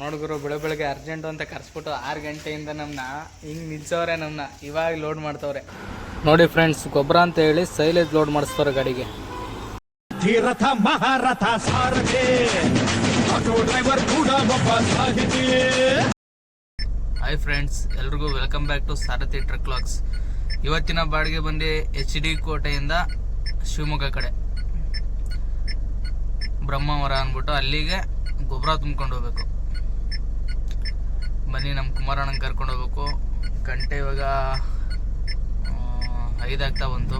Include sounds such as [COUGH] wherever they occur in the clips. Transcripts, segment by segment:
ನೋಡ್ಗುರು ಬೆಳೆ ಬೆಳಗ್ಗೆ ಅರ್ಜೆಂಟು ಅಂತ ಕರ್ಸ್ಬಿಟ್ಟು ಆರು ಗಂಟೆಯಿಂದ ನಮ್ಮನ್ನ ಹಿಂಗೆ ನಿಲ್ಸವ್ರೆ ನಮ್ಮನ್ನ ಇವಾಗ ಲೋಡ್ ಮಾಡ್ತವ್ರೆ. ನೋಡಿ ಫ್ರೆಂಡ್ಸ್ ಗೊಬ್ಬರ ಅಂತ ಹೇಳಿ ಸೈಲೇಜ್ ಲೋಡ್ ಮಾಡಿಸ್ತಾರೆ ಗಾಡಿಗೆ. ಧೀರಥ ಮಹಾರಥ ಸಾರಥಿ. ಆಟೋ ಡ್ರೈವರ್ ಕೂಡ ಒಬ್ಬ ಸಾಹಿತಿ. ಹಾಯ್ ಫ್ರೆಂಡ್ಸ್ ಎಲ್ರಿಗೂ welcome back to Sarathi truck LOX ಇವತ್ತಿನ ಬಾಡಿಗೆ ಬಂದು ಎಚ್ ಡಿ ಕೋಟೆಯಿಂದ ಶಿವಮೊಗ್ಗ ಕಡೆ. ಬ್ರಹ್ಮವರ ಅಂದ್ಬಿಟ್ಟು ಅಲ್ಲಿಗೆ ಗೊಬ್ಬರ ತುಂಬ್ಕೊಂಡು ಹೋಗ್ಬೇಕು. ಬನ್ನಿ ನಮ್ಮ ಕುಮಾರಣ್ಣನ ಕರ್ಕೊಂಡು ಹೋಗ್ಬೇಕು. ಗಂಟೆ ಇವಾಗ ಐದಾಗ್ತಾ ಬಂತು.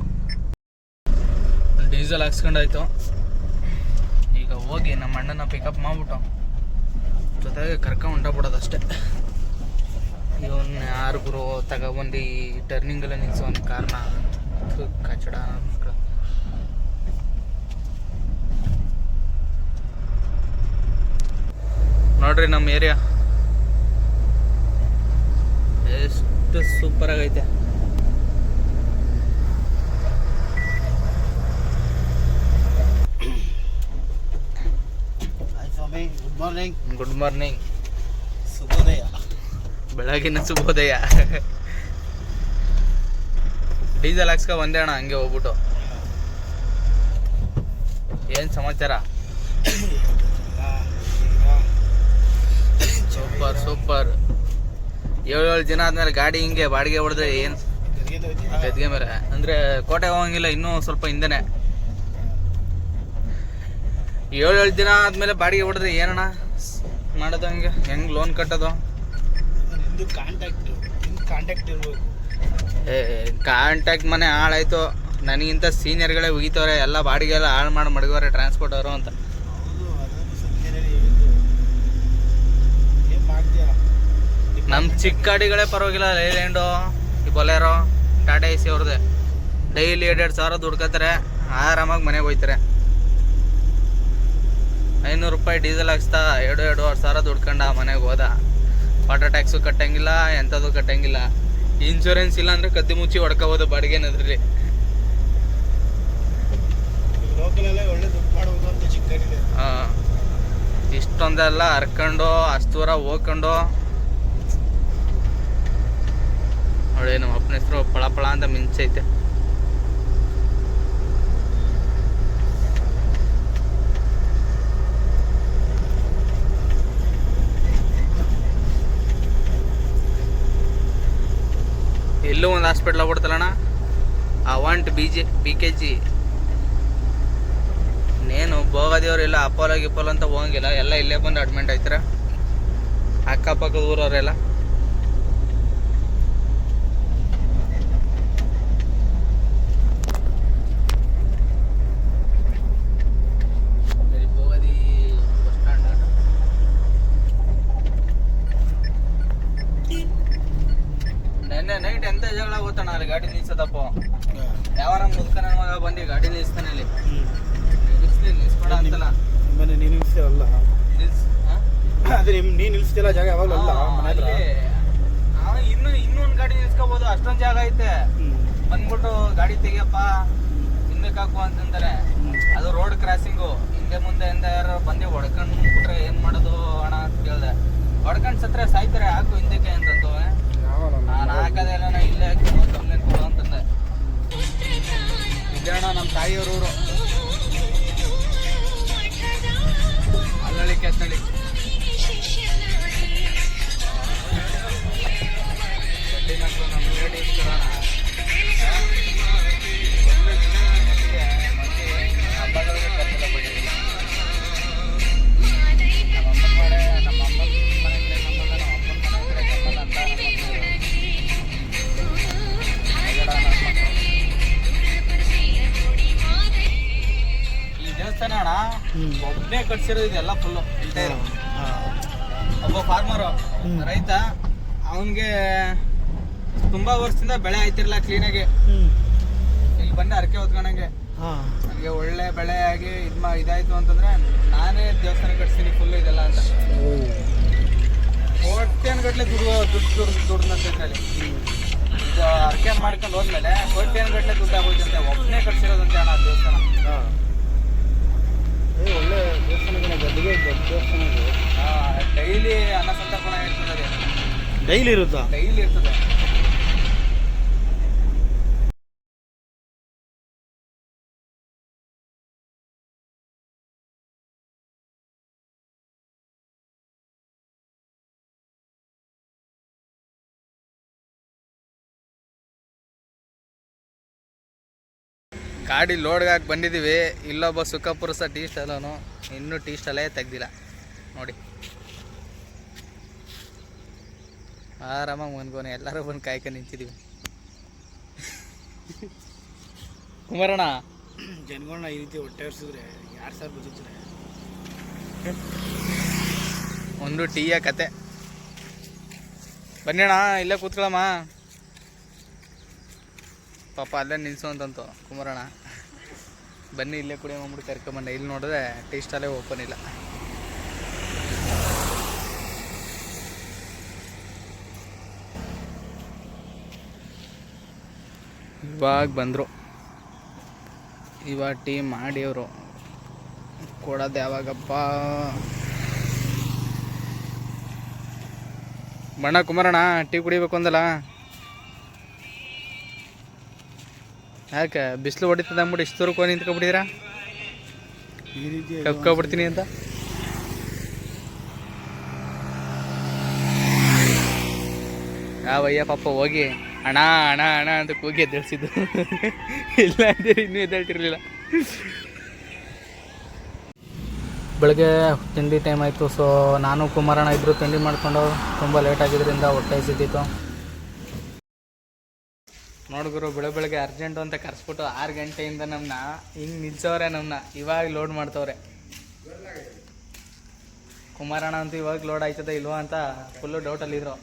ಡೀಸೆಲ್ ಹಾಕ್ಸ್ಕೊಂಡಾಯ್ತು. ಈಗ ಹೋಗಿ ನಮ್ಮ ಅಣ್ಣನ ಪಿಕಪ್ ಮಾಡ್ಬಿಟ್ಟು, ಜೊತೆಗೆ ಕರ್ಕೊಂಡು ಹೊಂಟೋಗ್ಬಿಡೋದು ಅಷ್ಟೇ. ಇವನ್ನ ಯಾರು ತಗೊಬಂದು ಈ ಟರ್ನಿಂಗ್ ನಿಲ್ಸೋ ಒಂದು ಕಾರಣ? ಕಚಡ ಮಕ್ಕಳು ನೋಡ್ರಿ ನಮ್ಮ ಏರಿಯಾ ಎಷ್ಟು ಸೂಪರ್ ಆಗೈತೆ. ಗುಡ್ ಮಾರ್ನಿಂಗ್ ಗುಡ್ ಮಾರ್ನಿಂಗ್ ಶುಭೋದಯ ಬೆಳಗಿನ ಶುಭೋದಯ. ಡೀಸೆಲ್ ಹಾಕ್ಸ್ಕೊ ಒಂದೇ ಅಣ್ಣ ಹಂಗೆ ಹೋಗ್ಬಿಟ್ಟು. ಏನು ಸಮಾಚಾರ? [COUGHS] ಸೂಪರ್ ಸೂಪರ್ ಏಳು ಏಳು ದಿನ ಆದ್ಮೇಲೆ ಗಾಡಿ ಹಿಂಗೆ ಬಾಡಿಗೆ ಹೊಡೆದ್ರೆ ಏನು? ಗದ್ಗೆ ಮೇಲೆ. ಅಂದ್ರೆ ಕೋಟೆ ಹೋಗಂಗಿಲ್ಲ ಇನ್ನೂ ಸ್ವಲ್ಪ ಹಿಂದೆನೆ. ಏಳು ಏಳು ದಿನ ಆದಮೇಲೆ ಬಾಡಿಗೆ ಹೊಡೆದ್ರೆ ಏನಣ್ಣ? ಮಾಡೋದು ಹಂಗೆ? ಹೆಂಗ್ ಲೋನ್ ಕಟ್ಟೋದು? ಕಾಂಟ್ಯಾಕ್ಟ್ ನಿಂದು ಕಾಂಟ್ಯಾಕ್ಟ್ ಇರ್ಬೇಕು. ಏ ಕಾಂಟ್ಯಾಕ್ಟ್ ಮನೆ ಹಾಳಾಯ್ತು. ನನಗಿಂತ ಸೀನಿಯರ್ಗಳೇ ಉಗಿತವ್ರೆ. ಎಲ್ಲ ಬಾಡಿಗೆ ಎಲ್ಲ ಹಾಳು ಮಾಡಿ ಮಡಗವ್ರೆ ಟ್ರಾನ್ಸ್ಪೋರ್ಟ್ ಅವರು ಅಂತ ಹೌದು ಅದನ್ನು ಸಂಜೆನೇ ಹೇಳಿದ್ದು ಏನು ಮಾಡ್ತೀಯಾ ನಮ್ಮ ಚಿಕ್ಕ ಗಾಡಿಗಳೇ ಪರವಾಗಿಲ್ಲ ಲೈಲ್ಯಾಂಡು ಈ ಬೊಲೆರೋ ಟಾಟಾ ಎ ಸಿ ಅವ್ರದ್ದೆ. ಡೈಲಿ ಎರಡೆರಡು ಸಾವಿರ ದುಡ್ಕೋತಾರೆ ಆರಾಮಾಗಿ ಮನೆಗೆ ಹೋಯ್ತಾರೆ. ಐನೂರು ರೂಪಾಯಿ ಡೀಸೆಲ್ ಹಾಕ್ಸ್ತಾ ಎರಡು ಎರಡೂವರೆ ಸಾವಿರ ದುಡ್ಕೊಂಡ ಮನೆಗೆ ಹೋದ. ವಾಟರ್ ಟ್ಯಾಕ್ಸು ಕಟ್ಟಂಗಿಲ್ಲ ಎಂಥದ್ದು ಕಟ್ಟಂಗಿಲ್ಲ. ಇನ್ಶೂರೆನ್ಸ್ ಇಲ್ಲ ಅಂದರೆ ಕದ್ದಿ ಮುಚ್ಚಿ ಹೊಡ್ಕೋಬೋದು ಬಾಡಿಗೆನದ್ರಲ್ಲಿ ಹಾಂ. ಇಷ್ಟೊಂದೆಲ್ಲ ಹರ್ಕೊಂಡು ಅಷ್ಟು ದೂರ ಹೋಗ್ಕೊಂಡು ನೋಡಿ ನಮ್ಮ ಅಪ್ಪನ ಹೆಸರು ಪಳ ಪಳ ಅಂತ ಮಿಂಚೈತೆ ಎಲ್ಲೂ ಒಂದು ಹಾಸ್ಪಿಟ್ಲ್ ಆಗ್ಬಿಡ್ತಲ್ಲಣ್ಣ want B G B K G ಇನ್ನೇನು ಇಲ್ಲ ಅಪೋಲೋ ಗಿಪೋಲೋ ಅಂತ ಹೋಗಂಗಿಲ್ಲ. ಎಲ್ಲ ಇಲ್ಲೇ ಬಂದು ಅಡ್ಮಿಂಟ್ ಆಯ್ತಾರ. ಅಕ್ಕಪಕ್ಕದ ಊರವರೆಲ್ಲ ಭೋಗದಿ ಬಸ್ ಸ್ಟ್ಯಾಂಡ್ ನೆನ್ನೆ ನೈಟ್ ಎಂತ ಜಗಳ ಗೊತ್ತಣ್ಣ ಅಲ್ಲಿ ಗಾಡಿ ನಿಲ್ಸದಪ್ಪ. ಯಾವಾರ ಮುದ್ಕನ ಮಗ ಬಂದು ಗಾಡಿ ನಿಲ್ಸ್ತಾನೆ ಅಲ್ಲಿ ನಿಲ್ಸ್ಲಿ ನಿಲ್ಸ್ಬೇಡ ಅಂತಲ್ಲ. ನಿಮ್ಮನೆ ನೀನು ನಿಲ್ಸ್ತೀವಲ್ಲ ನಿಲ್ಸ್ ಹಾ? ಅದೇ ನಿಮ್ ನೀನು ನಿಲ್ಸ್ತಿಲ್ಲ ಜಾಗ ಯಾವಾಗಲೂ ಅಲ್ಲ ಮನೆ ಹತ್ರ? ಇನ್ನು ಇನ್ನೊಂದ್ ಗಾಡಿ ನಿಲ್ಸ್ಕೋಬಹುದು ಅಷ್ಟೊಂದು ಜಾಗ ಐತೆ. ಬಂದ್ಬಿಟ್ಟು ಗಾಡಿ ತೆಗಿಯಪ್ಪ ಹಿಂದಕ್ಕೆ ಹಾಕು ಅಂತಂತಾರೆ ಅದು ರೋಡ್ ಕ್ರಾಸಿಂಗು. ಹಿಂದೆ ಮುಂದೆ ಹಿಂದೆ ಯಾರು ಬಂದು ಹೊಡ್ಕೊಂಡು ಬಿಟ್ರೆ ಏನ್ ಮಾಡೋದು ಅಣ್ಣ ಅಂತ ಕೇಳ್ದೆ. ಹೊಡ್ಕೊಂಡ್ ಸತ್ರ ಸಾಯ್ತಾರೆ ಹಾಕು ಹಿಂದಕ್ಕೆ ಯಾವಲ್ಲ ನಾನು ಹಾಕದೆ ಇಲ್ಲ ನಾ ಇಲ್ಲೇ ಕಂಪ್ಲೇಂಟ್ ಕೊಡು ಅಂತಂದೆ. ಅಣ್ಣ ನಮ್ಮ ತಾಯಿಯವ್ರ ಊರು. ಅಲ್ಲಳಿ ಕೆತ್ತಳಿ ಗಡ್ಡಿ ಮಕ್ಕಳು ನಮ್ಮ ಲೇಡೀಸ್ ಕೊಡೋಣ. ಕಟ್ಸಿರೋದು ಇದೆಲ್ಲ ಫುಲ್ಲು. ಒಬ್ಬ ಫಾರ್ಮರು ರೈತ ಅವನಿಗೆ ತುಂಬಾ ವರ್ಷದಿಂದ ಬೆಳೆ ಆಯ್ತಿರಲ್ಲ ಕ್ಲೀನಾಗಿ. ಇಲ್ಲಿ ಬಂದು ಅರಕೆ ಹೊತ್ಕೊಂಡಂಗೆ. ನನಗೆ ಒಳ್ಳೆ ಬೆಳೆ ಆಗಿ ಇದು ಮಾ ಇದಾಯ್ತು ಅಂತಂದ್ರೆ ನಾನೇ ದೇವಸ್ಥಾನ ಕಟ್ಸ್ತೀನಿ ಫುಲ್ ಇದೆಲ್ಲ ಅಂತ. ಕೋಟ್ಯನ್ ಗಟ್ಟಲೆ ದುಡ್ಡು ದುಡ್ಡು ದುಡ್ಡು ದುಡ್ದಂತ ಹೇಳಿ ಇದು ಅರ್ಕೆ ಮಾಡ್ಕೊಂಡು ಹೋದ್ಮೇಲೆ ಕೋಟ್ಯನ್ಗಟ್ಲೆ ದುಡ್ಡು ಆಗೋಯ್ತಂತೆ. ಒಬ್ಬನೇ ಕಟ್ಸಿರೋದಂತೆ ಅಣ್ಣ ದೇವಸ್ಥಾನ. ಒಳ್ಳೆ ದೇವಸ್ಥಾನ ಗದ್ದಿಗೆ ದೇವಸ್ಥಾನ ಡೈಲಿ ಅನ್ನಸಂತರ್ಪಣೆ ಇರ್ತದೆ. ಡೈಲಿ ಇರುತ್ತಾ? ಡೈಲಿ ಇರ್ತದೆ. ಗಾಡಿ ಲೋಡ್ಗೆ ಹಾಕಿ ಬಂದಿದ್ದೀವಿ. ಇಲ್ಲೊಬ್ಬ ಸುಖಪುರುಷ ಟೀ ಸ್ಟಾಲೋನು. ಇನ್ನೂ ಟೀ ಸ್ಟಾಲೇ ತೆಗ್ದಿಲ್ಲ. ನೋಡಿ. ಆರಾಮಾಗಿ ಮನ್ಗೋನೆ ಎಲ್ಲರೂ ಬಂದು ಕಾಯ್ಕೊಂಡು ನಿಂತಿದ್ದೀವಿ ಕುಮಾರಣ್ಣ. ಜನಗಳನ್ನ ಈ ರೀತಿ ಹೊಟ್ಟೆ ಹರಿಸಿದ್ರೆ ಯಾರು ಸರ್ ಬದುಕ್ತಾರೆ? ಒಂದು ಟೀಯ ಕತೆ. ಬನ್ನಿ ಅಣ್ಣ ಇಲ್ಲೇ ಕೂತ್ಕೊಳ್ಳಮ್ಮ ಪಾಪ ಅಲ್ಲೇ ನಿಲ್ಸು ಅಂತಂತು ಕುಮಾರಣ್ಣ. ಬನ್ನಿ ಇಲ್ಲೇ ಕುಡಿಯೋ ಮಾಡ್ಬಿಟ್ಟು ಕರ್ಕೊಂಬಂದೆ ಇಲ್ಲಿ ನೋಡಿದ್ರೆ ಟೀ ಸ್ಟಾಲೇ ಓಪನ್ ಇಲ್ಲ. ಇವಾಗ ಬಂದರು. ಇವಾಗ ಟೀ ಮಾಡಿ ಅವರು ಕೊಡೋದು ಯಾವಾಗಪ್ಪ? ಬಣ್ಣ ಕುಮಾರಣ್ಣ, ಟೀ ಕುಡಿಬೇಕು ಅಂದಲ್ಲ? ಯಾಕೆ ಬಿಸಿಲು ಹೊಡಿತದೆ ಅಂದ್ಬಿಟ್ಟು ಇಷ್ಟು ದೂರಕ್ಕೆ ನಿಂತ್ಕೊಬಿಟ್ಟಿದ್ದೀರಾ ಈ ಅಂತ. ಯಾವಯ್ಯ ಪಾಪ ಹೋಗಿ ಅಣ ಅಣ ಅಣ್ಣ ಅಂತ ಕೂಗಿ ಎದ್ದೇಳ್ಸಿದ್ದು. ಇಲ್ಲ ಅಂದ್ರೆ ಇನ್ನೂ ಎದ್ದೇಳ್ತಿರ್ಲಿಲ್ಲ. ಬೆಳಗ್ಗೆ ತಿಂಡಿ ಟೈಮ್ ಆಯಿತು ಸೊ ನಾನು ಕುಮಾರಣ್ಣ ಇಬ್ಬರು ತಿಂಡಿ ಮಾಡಿಕೊಂಡು ತುಂಬ ಲೇಟ್ ಆಗಿದ್ದರಿಂದ ಹೊಟ್ಟೆ ಹಸಿದ್ದಿತ್ತು ನೋಡ್ಗುರು ಬೆಳೆ ಬೆಳಗ್ಗೆ ಅರ್ಜೆಂಟು ಅಂತ ಕರೆಸ್ಬಿಟ್ಟು ಆರು ಗಂಟೆಯಿಂದ ನಮ್ಮನ್ನ ಹಿಂಗೆ ನಿಲ್ಸವ್ರೆ ನಮ್ಮನ್ನ ಇವಾಗ ಲೋಡ್ ಮಾಡ್ತವ್ರೆ. ಕುಮಾರಣ್ಣ ಅಂತೂ ಇವಾಗ ಲೋಡ್ ಆಯ್ತದ, ಇಲ್ವಾ ಅಂತ ಫುಲ್ಲು ಡೌಟಲ್ಲಿದ್ರು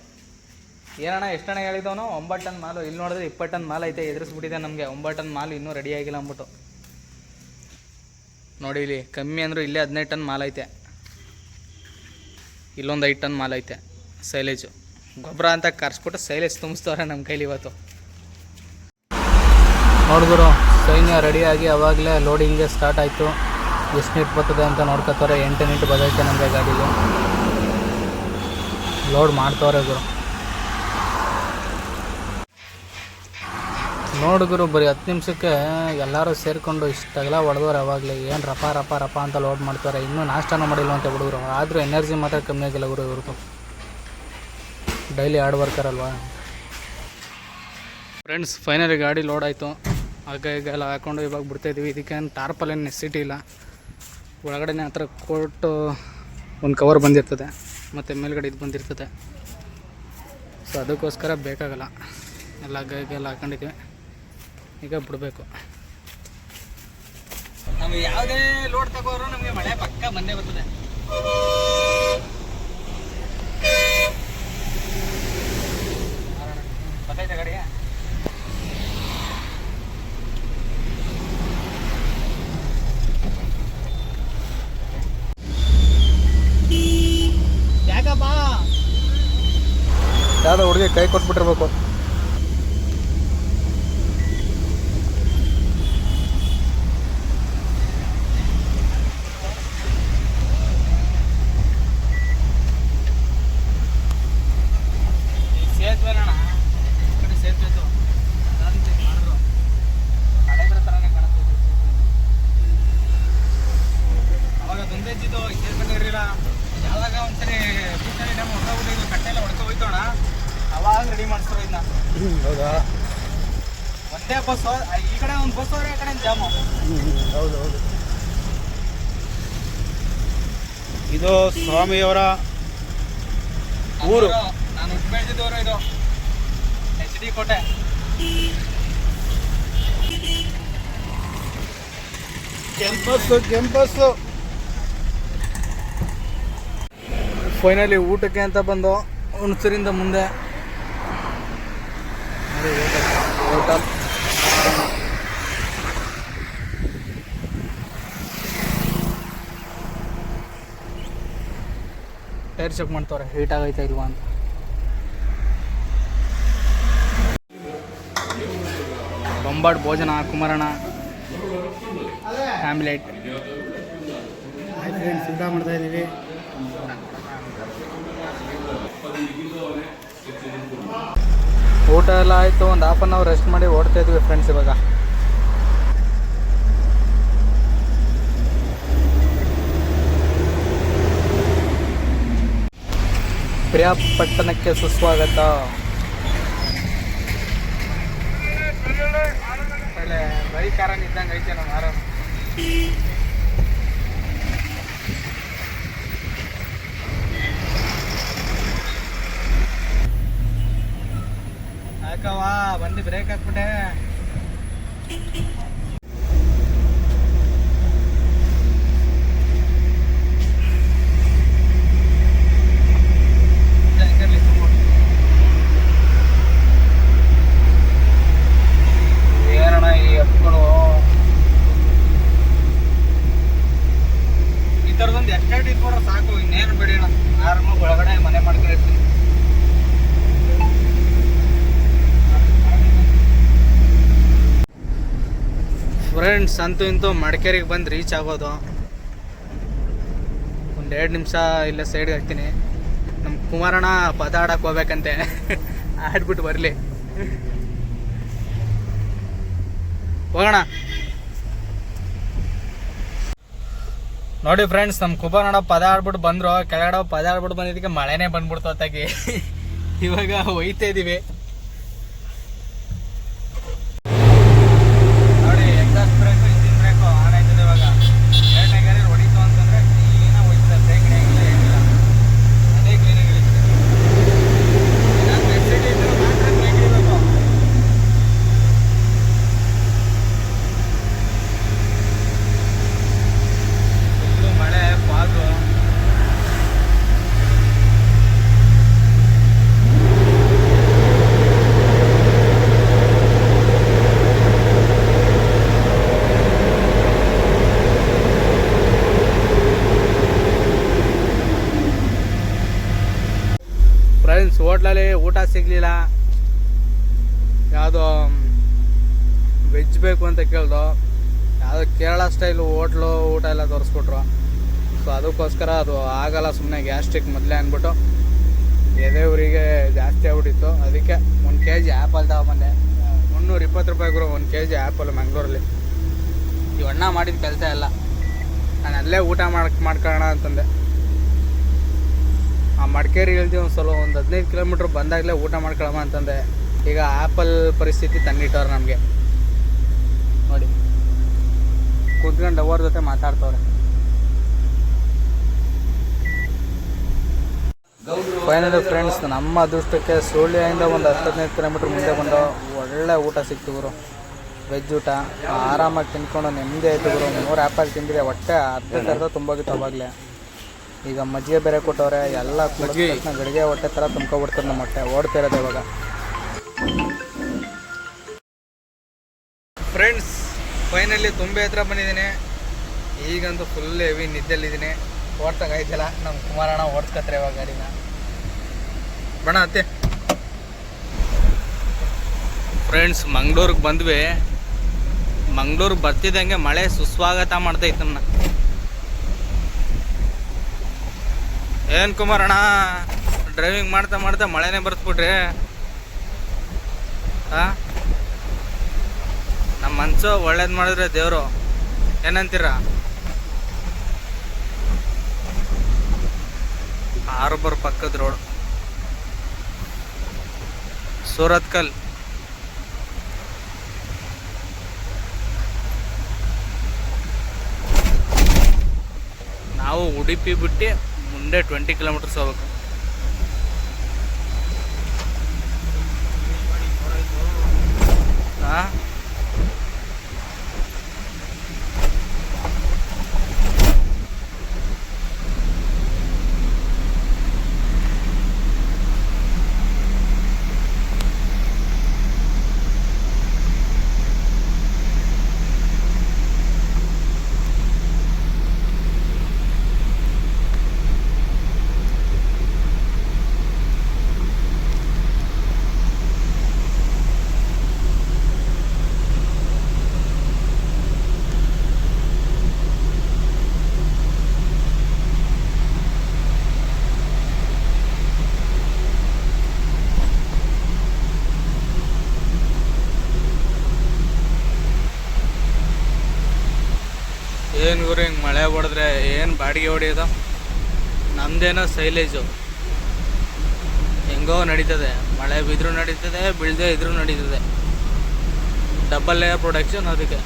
ಏನಣ್ಣ ಎಷ್ಟು ಎಷ್ಟಣ್ಣ ಹೇಳಿದವನು? ಒಂಬತ್ತು ಟನ್ ಮಾಲು. ಇಲ್ಲಿ ನೋಡಿದ್ರೆ ಇಪ್ಪತ್ತು ಟನ್ ಮಾಲು ಐತೆ, ಎದುರಿಸ್ಬಿಟ್ಟಿದೆ ನಮಗೆ. ಒಂಬತ್ತು ಟನ್ ಮಾಲು ಇನ್ನೂ ರೆಡಿ ಆಗಿಲ್ಲ ಅಂದ್ಬಿಟ್ಟು. ನೋಡಿ ಇಲ್ಲಿ, ಕಮ್ಮಿ ಅಂದರೂ ಇಲ್ಲೇ ಹದಿನೈದು ಟನ್ ಮಾಲ್ ಐತೆ. ಇಲ್ಲೊಂದು ಐದು ಟನ್ ಮಾಲ್ ಐತೆ. ಸೈಲೇಜು. ಗೊಬ್ಬರ ಅಂತ ಕರ್ಸ್ಬಿಟ್ಟು ಸೈಲೇಜ್ ತುಂಬಿಸ್ತವ್ರೆ ನಮ್ಮ ಕೈಲಿ ಇವತ್ತು. ನೋಡಿದ್ರು ಸೈನ್ಯ ರೆಡಿಯಾಗಿ ಅವಾಗಲೇ ಲೋಡಿಂಗ್ಗೆ ಸ್ಟಾರ್ಟ್ ಆಯಿತು. ಎಷ್ಟು ನೀಟ್ ಬರ್ತದೆ ಅಂತ ನೋಡ್ಕೋತಾರೆ. ಎಂಟು ನೀಟ್ ಬದೈತೆ ನಮಗೆ ಗಾಡಿಗೆ ಲೋಡ್ ಮಾಡ್ತವ್ರೆ ಗುರು. ನೋಡಿದ್ರು ಬರೀ ಹತ್ತು ನಿಮಿಷಕ್ಕೆ ಎಲ್ಲರೂ ಸೇರಿಕೊಂಡು ಇಷ್ಟಾಗಲ್ಲ ಹೊಡೆದವ್ರೆ ಅವಾಗಲೇ. ಏನು ರಪ ರಪ ರಪ ಅಂತ ಲೋಡ್ ಮಾಡ್ತಾರೆ ಇನ್ನೂ ನಾಷ್ಟನೂ ಮಾಡಿಲ್ಲ ಅಂತ ಹುಡುಗರು ಆದರೂ ಎನರ್ಜಿ ಮಾತ್ರ ಕಮ್ಮಿ ಆಗಿಲ್ಲ ಗುರು ಇವ್ರದ್ದು ಡೈಲಿ ಹಾರ್ಡ್ ವರ್ಕರ್ ಅಲ್ವಾ? ಫ್ರೆಂಡ್ಸ್ ಫೈನಲಿ ಗಾಡಿ ಲೋಡ್ ಆಯಿತು. ಆಗ ಈಗ ಎಲ್ಲ ಹಾಕೊಂಡು ಇವಾಗ ಬಿಡ್ತಾಯಿದ್ದೀವಿ ಇದಕ್ಕೆ ಟಾರ್ಪಲೇನು ನೆಸಿಟಿ ಇಲ್ಲ. ಒಳಗಡೆನೇ ಥರ ಕೋಟು ಒಂದು ಕವರ್ ಬಂದಿರ್ತದೆ. ಮತ್ತು ಮೇಲ್ಗಡೆ ಇದು ಬಂದಿರ್ತದೆ. ಸೊ ಅದಕ್ಕೋಸ್ಕರ ಬೇಕಾಗಲ್ಲ. ಎಲ್ಲ ಗಾಗಿಗಳ ಹಾಕೊಂಡಿದ್ದೀವಿ. ಈಗ ಬಿಡಬೇಕು. ನಮಗೆ ಯಾವುದೇ ಲೋಡ್ ತಗೋರು ನಮಗೆ ಮಳೆ ಪಕ್ಕ ಬಂದೇ ಬರ್ತದೆ. ಗಾಡಿಗೆ? ಯಾವುದೋ ಹುಡುಗಿ ಕೈ ಕೊಟ್ಬಿಟ್ಟಿರ್ಬೇಕು. ಈ ಕಡೆ ಒಂದು ಬಸ್ ಹೋದ್ರೆ ಆ ಕಡೆ ಜಾಮು ಹೌದು ಹೌದು ಇದು ಸ್ವಾಮಿಯವರ ಊರು. ನಾನು ಹುಟ್ಟು ಬೆಳೆದಿದ್ದವರು ಇದು. ಎಚ್ ಡಿ ಕೋಟೆ. ಕೆಂಪಸ್ಸು ಕೆಂಪಸ್ಸು. ಫೈನಲಿ ಊಟಕ್ಕೆ ಅಂತ ಬಂದು ಹುಣಸರಿಂದ ಮುಂದೆ. ಹೋಟೆಲ್ ಟೈರ್ ಚೆಕ್ ಮಾಡ್ತವ್ರೆ ಹೀಟ್ ಆಗೈತೆ ಇಲ್ವಾ ಅಂತ. ಬೊಂಬಾಟ್ ಭೋಜನ ಕುಮಾರಣ ಫ್ಯಾಮಿಲೈಟ್ ಫ್ರೆಂಡ್ಸ್ ಊಟ ಮಾಡ್ತಾ ಇದ್ದೀವಿ. ಊಟ ಎಲ್ಲ ಆಯಿತು ಒಂದು ಹಾಫ್ ಆನ್ ಅವರ್ ರೆಸ್ಟ್ ಮಾಡಿ ಓಡ್ತಾ ಇದ್ವಿ ಫ್ರೆಂಡ್ಸ್ ಇವಾಗ. ಪ್ರಿಯಾಪಟ್ಟಣಕ್ಕೆ ಸುಸ್ವಾಗತ. ಬರೀ ಕಾರನ್ ಇದ್ದಂಗೆ ಐತೆ ನಮ್ಮ ಆರಾಮ. ಯಾಕವ್ವ ಬಂದು ಬ್ರೇಕ್ ಹಾಕ್ಬಿಟ್ಟೆ ಏನಣ್ಣ ಈ ಹಕ್ಕುಗಳು ಈ ಥರದೊಂದು ಎಸ್ಟೇಟ್ ಇಟ್ಕೊಂಡ್ರೆ ಸಾಕು, ಇನ್ನೇನು ಬಿಡಿ ಅಣ್ಣ. ಆರಾಮಾಗಿ ಒಳಗಡೆ ಮನೆ ಮಾಡ್ಕೊಂಡಿರ್ತೀನಿ ಫ್ರೆಂಡ್ಸ್ ಅಂತೂ ಇಂತೂ ಮಡಿಕೇರಿಗೆ ಬಂದು ರೀಚ್ ಆಗೋದು. ಒಂದು ಎರಡು ನಿಮಿಷ ಇಲ್ಲ ಸೈಡ್ಗೆ ಹಾಕ್ತೀನಿ. ನಮ್ಮ ಕುಮಾರಣ್ಣ ಪದ ಆಡಕ್ಕೆ ಹೋಗ್ಬೇಕಂತೆ. ಆಡ್ಬಿಟ್ಟು ಬರಲಿ. ಹೋಗೋಣ. ನೋಡಿ ಫ್ರೆಂಡ್ಸ್ ನಮ್ಮ ಕುಮಾರಣ್ಣ ಪದ ಆಡ್ಬಿಟ್ಟು ಬಂದರು. ಕೆಳಗಡೆ ಪದ ಆಡ್ಬಿಟ್ಟು ಬಂದಿದ್ದಕ್ಕೆ ಮಳೆನೇ ಬಂದ್ಬಿಡ್ತು ಅತ್ತಾಗಿ. [LAUGHS] ಇವಾಗ ಒಯ್ತಾ ಇದೀವಿ ನೋಡಿ exhaust brake engine brake on ಆಯ್ತದೆ ಇವಾಗ ಎರಡನೇ ಗಾಡಿ ಹೊಡಿತು ಅಂತಂದ್ರೆ ಕ್ಲೀನಾಗಿ ಹೋಯ್ತದೆ ಬ್ರೇಕ್ ಹಿಡಿಯಂಗಿಲ್ಲ ಏನಿಲ್ಲ ಅದೇ ಕ್ಲೀನಾಗಿ ಇಳಿತದೆ ಏನಾದ್ರು ಫೆಸಿಲಿಟಿ ಇದ್ರೆ ಮಾತ್ರ ಬ್ರೇಕ್ ಹಿಡಿಬೇಕು ಫುಲ್ಲು ಮಳೆ ಫಾಗು ಫ್ರೆಂಡ್ಸ್ ಹೋಟ್ಲಲ್ಲಿ ಊಟ ಸಿಗಲಿಲ್ಲ. ಯಾವುದೋ ವೆಜ್ ಬೇಕು ಅಂತ ಕೇಳ್ದು, ಯಾವುದೋ ಕೇರಳ ಸ್ಟೈಲು ಹೋಟ್ಲು ಊಟ ಎಲ್ಲ ತೋರಿಸ್ಬಿಟ್ರು ಸೊ ಅದಕ್ಕೋಸ್ಕರ ಅದು ಆಗಲ್ಲ ಸುಮ್ಮನೆ ಗ್ಯಾಸ್ಟ್ರಿಕ್ ಮೊದಲೇ ಅಂದ್ಬಿಟ್ಟು ಊರಿಗೆ ಜಾಸ್ತಿ ಆಗ್ಬಿಟ್ಟಿತ್ತು. ಅದಕ್ಕೆ ಒಂದು ಕೆ ಜಿ ಆ್ಯಪಲ್ ತಗೊಂಬಂದೆ. ಮುನ್ನೂರು ಇಪ್ಪತ್ತು ರೂಪಾಯಿ ಗುರು ಒಂದು ಕೆ ಜಿ ಆ್ಯಪಲ್ ಮಂಗ್ಳೂರಲ್ಲಿ. ಈ ಅಣ್ಣ ಮಾಡಿದ ಕೆಲಸ ಎಲ್ಲ. ನಾನು ಅಲ್ಲೇ ಊಟ ಮಾಡಿ, ಮಾಡ್ಕೊಳ್ಳೋಣ ಅಂತಂದೆ. ಆ ಮಡಿಕೇರಿ ಇಳಿದು ಒಂದು ಸ್ವಲ್ಪ ಒಂದು ಹದಿನೈದು ಕಿಲೋಮೀಟ್ರ್ ಬಂದಾಗಲೇ ಊಟ ಮಾಡ್ಕೊಳ್ಳೋಣ ಅಂತಂದೆ. ಈಗ ಆ್ಯಪಲ್ ಪರಿಸ್ಥಿತಿ ತಂದಿಟ್ಟವ್ರೆ ನಮಗೆ. ನೋಡಿ. ಕುತ್ಕೊಂಡು ಅವ್ರ ಜೊತೆ ಮಾತಾಡ್ತವ್ರೆ. ಫೈನಲಿ ಫ್ರೆಂಡ್ಸ್ ನಮ್ಮ ಅದೃಷ್ಟಕ್ಕೆ ಸುಳ್ಳಿಯಿಂದ ಒಂದು ಹತ್ತು ಹದಿನೈದು ಕಿಲೋಮೀಟ್ರ್ ಮುಂದೆ ಬಂದು ಒಳ್ಳೆ ಊಟ ಸಿಕ್ತು ಗುರು. ವೆಜ್ ಊಟ. ಆರಾಮಾಗಿ ತಿನ್ಕೊಂಡು ನೆಮ್ಮದಿ ಆಯಿತು ಗುರು. ಮೂರು ಆ್ಯಪಲ್ ತಿಂದಿದೆ. ಹೊಟ್ಟೆ ಅರ್ಧ ಅರ್ಧ ತುಂಬೋಗಿತ್ತು ಅವಾಗಲೇ. ಈಗ ಮಜ್ಜಿಗೆ ಬೇರೆ ಕೊಟ್ಟವ್ರೆ ಎಲ್ಲ ಕುಡಿದ ಗಡಿಗೆ ಹೊಟ್ಟೆ ಥರ ತುಂಬ್ಕೊಬಿಡ್ತಾರೆ ನಮ್ಮ ಹೊಟ್ಟೆ ಓಡ್ತಾ ಇರೋದು ಇವಾಗ. ಫ್ರೆಂಡ್ಸ್ ಫೈನಲಿ ತುಂಬೆ ಹತ್ರ ಬಂದಿದ್ದೀನಿ. ಈಗಂತೂ ಫುಲ್ ಹೆವಿ ನಿದ್ದೆಲ್ಲಿದ್ದೀನಿ ಓಡ್ತಾಗೈತಲ್ಲ ನಮ್ಮ ಕುಮಾರಣ್ಣ ಓಡಿಸ್ಕತ್ರೆ ಇವಾಗ ಗಾಡಿನ. ಬಣ ಅತ್ತೆ. ಫ್ರೆಂಡ್ಸ್ ಮಂಗ್ಳೂರಿಗೆ ಬಂದ್ವಿ. ಮಂಗ್ಳೂರಿಗೆ ಬರ್ತಿದ್ದಂಗೆ ಮಳೆ ಸುಸ್ವಾಗತ ಮಾಡ್ತೈತೆ ನಮ್ಮನ್ನ ಏನು ಕುಮಾರಣ್ಣ ಡ್ರೈವಿಂಗ್ ಮಾಡ್ತಾ ಮಾಡ್ತಾ ಮಳೆನೇ ಬರ್ತ್ಬಿಟ್ರಿ. ಹಾಂ ನಮ್ಮ ಮನ್ಸು ಒಳ್ಳೇದು ಮಾಡಿದ್ರೆ ದೇವರು. ಏನಂತೀರ? ಹಾರ್ಬರ್ ಪಕ್ಕದ ರೋಡ್ ಸೂರತ್ಕಲ್ ನಾವು ಉಡುಪಿ ಬಿಟ್ಟು ಮುಂದೆ ಟ್ವೆಂಟಿ ಕಿಲೋಮೀಟರ್ಸ್ ಹೋಗ್ಬೇಕು. ಹಾಂ ಬಾಡಿಗೆ ಹೊಡೆಯೋದು ನಮ್ದೇನೋ ಸೈಲೇಜು. ಹೆಂಗೋ ನಡೀತದೆ. ಮಳೆ ಬಿದ್ದರೂ ನಡೀತದೆ, ಬೀಳದೆ ಇದ್ರೂ ನಡೀತದೆ. ಡಬಲ್ ಲೇಯರ್ ಪ್ರೊಡಕ್ಷನ್ ಅದಕ್ಕೆ.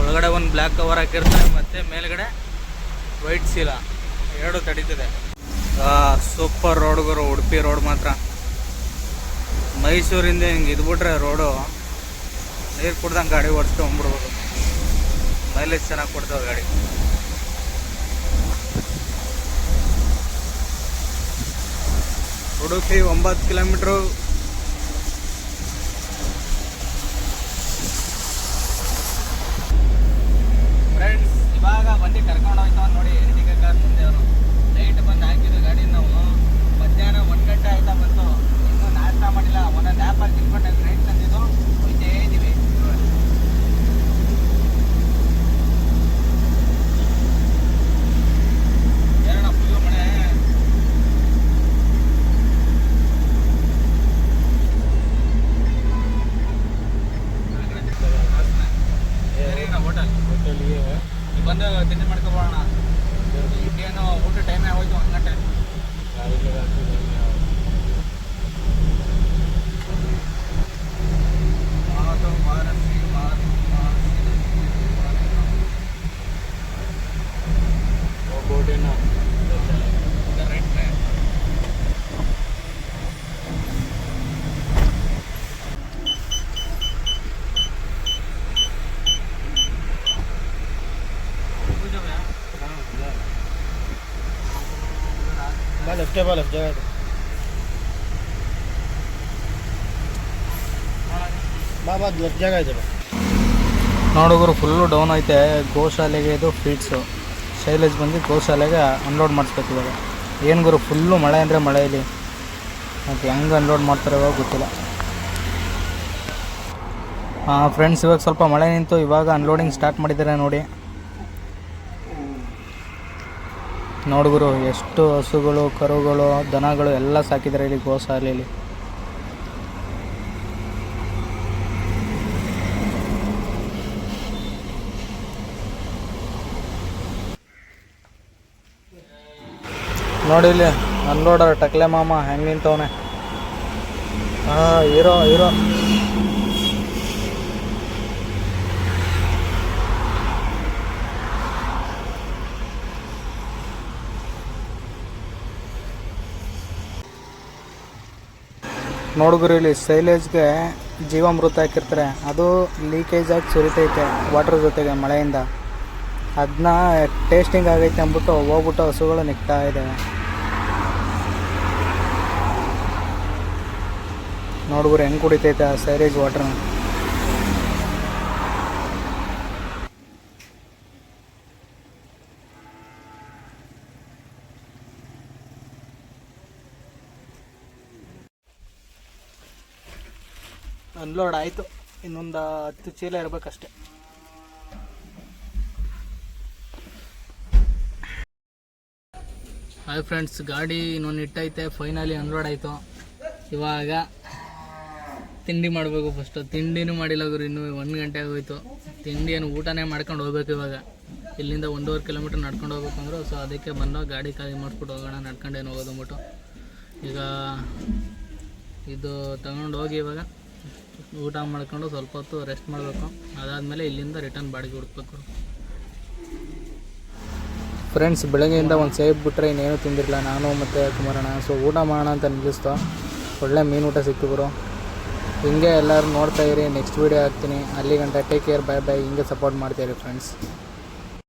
ಒಳಗಡೆ ಒಂದು ಬ್ಲ್ಯಾಕ್ ಕವರ್ ಹಾಕಿರ್ತಾರೆ, ಮತ್ತು ಮೇಲ್ಗಡೆ ವೈಟ್ ಸೀಲ ಎರಡು ತಡೀತದೆ. ಸೂಪರ್ ರೋಡ್ಗುರು ಉಡುಪಿ ರೋಡ್ ಮಾತ್ರ. ಮೈಸೂರಿಂದ ಹಿಂಗೆ ಇದ್ಬಿಟ್ರೆ ರೋಡು ನೀರು ಕುಡ್ದಂಗೆ ಗಾಡಿ ಓಡಿಸ್ಕೊಂಡ್ಬಿಡ್ಬೋದು ಮೈಲೇಜ್ ಚೆನ್ನಾಗಿ ಕೊಡ್ತಾವೆ ಗಾಡಿ. ಉಡುಪಿ ಒಂಬತ್ತು ಕಿಲೋಮೀಟ್ರು. ಫ್ರೆಂಡ್ಸ್ ಇವಾಗ ಬಂದು ಕರ್ಕೊಂಡು ಹೋಗ್ತಾವ ನೋಡಿ ಎರ್ಟಿಗ ಕಾರ್ ಮುಂದೆ ಅವರು. ಲೈಟ್ ಬಂದು ಹಾಕಿದ್ದು ಗಾಡಿ ನಾವು. ಮಧ್ಯಾಹ್ನ ಒಂದು ಗಂಟೆ ಆಯ್ತಾ ಬಂತು ಇನ್ನೂ ನಾಷ್ಟ ಮಾಡಿಲ್ಲ. ಒಂದೊಂದು ಆ್ಯಪಲ್ಲಿ ತಿನ್ಕೊಂಡು ಫ್ರೆಂಡ್ ತಂದಿದ್ದು ಹೋಯ್ತೇ ಇದ್ದೀವಿ ಏನಣ್ಣ ಫುಲ್ಲು ಮಳೆ ಹೋಟೆಲ್ ನೀವು ಬಂದು ತಿಂಡಿ ಮಾಡ್ಕೊಬೋಣ ಇನ್ನೇನು ಊಟ ಟೈಮೇ ಆಗೋಯ್ತು ಒಂದು ಗಂಟೆ ಮಾತು ಲೆಫ್ಟೇ ಬಾ ಲೆಫ್ಟ್ ಜಾಗ ಬಾ ಬಾ ಜಾಗ ಇದೆ ಫುಲ್ಲು ಡೌನ್ ಐತೆ. ಗೋಶಾಲೆಗೆ ಇದು ಫೀಡ್ಸು ಶೈಲೇಜ್ ಬಂದು ಗೋಶಾಲೆಗೆ ಅನ್ಲೋಡ್ ಮಾಡಿಸ್ಬೇಕು ಇವಾಗ. ಏನು ಗುರು ಫುಲ್ಲು ಮಳೆ ಅಂದರೆ ಮಳೆಯಲ್ಲಿ ಮತ್ತು ಹೆಂಗೆ ಅನ್ಲೋಡ್ ಮಾಡ್ತಾರೆ ಇವಾಗ ಗೊತ್ತಿಲ್ಲ. ಫ್ರೆಂಡ್ಸ್ ಇವಾಗ ಸ್ವಲ್ಪ ಮಳೆ ನಿಂತು ಇವಾಗ ಅನ್ಲೋಡಿಂಗ್ ಸ್ಟಾರ್ಟ್ ಮಾಡಿದ್ದಾರೆ ನೋಡಿ. ನೋಡುಗರು ಎಷ್ಟು ಹಸುಗಳು, ಕರುಗಳು, ದನಗಳು ಎಲ್ಲ ಸಾಕಿದ್ದಾರೆ ಇಲ್ಲಿ ಗೋಶಾಲೆಯಲ್ಲಿ ನೋಡಿ ಇಲ್ಲಿ ಅನ್ಲೋಡರ್ ಟಕ್ಲೆ ಮಾಮ, ಹೆಂಗೆ ನಿಂತವನೆ. ಹಾಂ ಹೀರೋ ಹೀರೋ. ನೋಡುಗರು ಇಲ್ಲಿ ಸೈಲೇಜ್ಗೆ ಜೀವಾಮೃತ ಹಾಕಿರ್ತಾರೆ. ಅದು ಲೀಕೇಜ್ ಆಗಿ ಸುರಿತೈತೆ ವಾಟರ್ ಜೊತೆಗೆ ಮಳೆಯಿಂದ. ಅದನ್ನ ಟೇಸ್ಟಿಂಗ್ ಆಗೈತೆ ಅಂದ್ಬಿಟ್ಟು ಹೋಗ್ಬಿಟ್ಟು ಹಸುಗಳು ನಿಗ್ತಾ ಇದ್ದಾವೆ ನೋಡ್ಬಿರು ಹೆಂಗೆ ಕುಡಿತೈತೆ ಆ ಸೈಲೇಜ್ ವಾಟ್ರನ್ನ ಅನ್ಲೋಡ್ ಆಯಿತು. ಇನ್ನೊಂದು ಹತ್ತು ಚೀಲ ಇರಬೇಕಷ್ಟೆ. ಹಾಯ್ ಫ್ರೆಂಡ್ಸ್ ಗಾಡಿ ಇನ್ನೊಂದು ಇಟ್ಟೈತೆ ಫೈನಲಿ ಅನ್ಲೋಡ್ ಆಯಿತು. ಇವಾಗ ತಿಂಡಿ ಮಾಡಬೇಕು ಫಸ್ಟು ತಿಂಡಿನೂ ಮಾಡಿಲ್ಲ ಗುರು, ಇನ್ನೂ ಒಂದು ಗಂಟೆ ಆಗೋಯ್ತು. ತಿಂಡಿ ಏನು ಊಟನೇ ಮಾಡ್ಕೊಂಡು ಹೋಗ್ಬೇಕು ಇವಾಗ. ಇಲ್ಲಿಂದ ಒಂದೂವರೆ ಕಿಲೋಮೀಟ್ರ್ ನಡ್ಕೊಂಡು ಹೋಗ್ಬೇಕಂದ್ರು ಸೊ ಅದಕ್ಕೆ ಬಂದು ಗಾಡಿ ಖಾಲಿ ಮಾಡಿಸ್ಬಿಟ್ಟು ಹೋಗೋಣ ನಡ್ಕೊಂಡು ಹೋಗೋದು ಅಂದ್ಬಿಟ್ಟು. ಈಗ ಇದು ತಗೊಂಡು ಹೋಗಿ ಇವಾಗ ಊಟ ಮಾಡ್ಕೊಂಡು ಸ್ವಲ್ಪ ಹೊತ್ತು ರೆಸ್ಟ್ ಮಾಡಬೇಕು. ಅದಾದಮೇಲೆ ಇಲ್ಲಿಂದ ರಿಟರ್ನ್ ಬಾಡಿಗೆ ಹುಡುಕ್ಬೇಕು. ಫ್ರೆಂಡ್ಸ್ ಬೆಳಗ್ಗೆಯಿಂದ ಒಂದು ಸೇಬ್ ಬಿಟ್ಟರೆ ಇನ್ನೇನು ತಿಂದಿರಲಿಲ್ಲ. ನಾನು ಮತ್ತು ಕುಮಾರಣ್ಣ. ಸೊ ಊಟ ಮಾಡೋಣ ಅಂತ ನಿಲ್ಲಿಸ್ತು. ಒಳ್ಳೆ ಮೀನು ಊಟ ಸಿಕ್ತು ಗುರು. ಹಿಂಗೆ ಎಲ್ಲರೂ ನೋಡ್ತಾ ನೆಕ್ಸ್ಟ್ ವೀಡಿಯೋ ಹಾಕ್ತೀನಿ. ಅಲ್ಲಿ ಗಂಟ ಟೇಕ್ ಕೇರ್ ಬೈ ಬೈ ಹಿಂಗೆ ಸಪೋರ್ಟ್ ಮಾಡ್ತೀರಿ ಫ್ರೆಂಡ್ಸ್